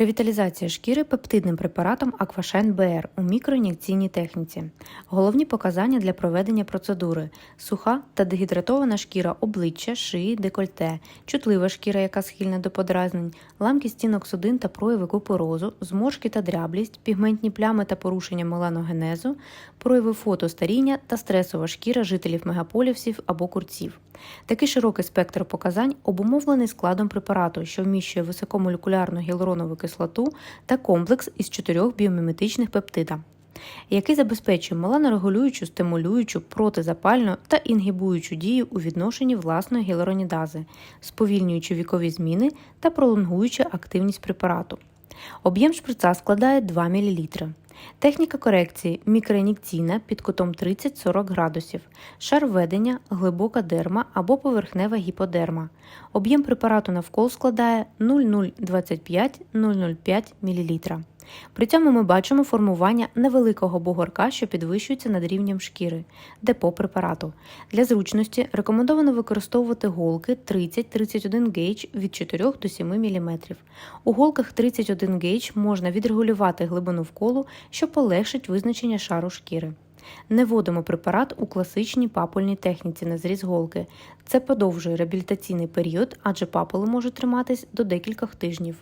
Ревіталізація шкіри пептидним препаратом Аквашайн БР у мікроін'єкційній техніці. Головні показання для проведення процедури: суха та дегідратована шкіра обличчя, шиї, декольте, чутлива шкіра, яка схильна до подразнень, ламкість стінок судин та прояви купорозу, зморшки та дряблість, пігментні плями та порушення меланогенезу, прояви фотостаріння та стресова шкіра жителів мегаполісів або курців. Такий широкий спектр показань обумовлений складом препарату, що вміщує високомолекулярну гіалуронову кислоту та комплекс із чотирьох біоміметичних пептида, який забезпечує меланорегулюючу, стимулюючу, протизапальну та інгібуючу дію у відношенні власної гіалуронідази, сповільнюючи вікові зміни та пролонгуючи активність препарату. Об'єм шприца складає 2 мл. Техніка корекції мікроін'єкційна під кутом 30-40 градусів, шар введення, глибока дерма або поверхнева гіподерма. Об'єм препарату навколо складає 0,025-0,05 мл. При цьому ми бачимо формування невеликого бугорка, що підвищується над рівнем шкіри, депо препарату. Для зручності рекомендовано використовувати голки 30-31 гейдж від 4 до 7 мм. У голках 31 гейдж можна відрегулювати глибину вколу, що полегшить визначення шару шкіри. Не вводимо препарат у класичній папульній техніці на зріз голки. Це подовжує реабілітаційний період, адже папули можуть триматись до декількох тижнів.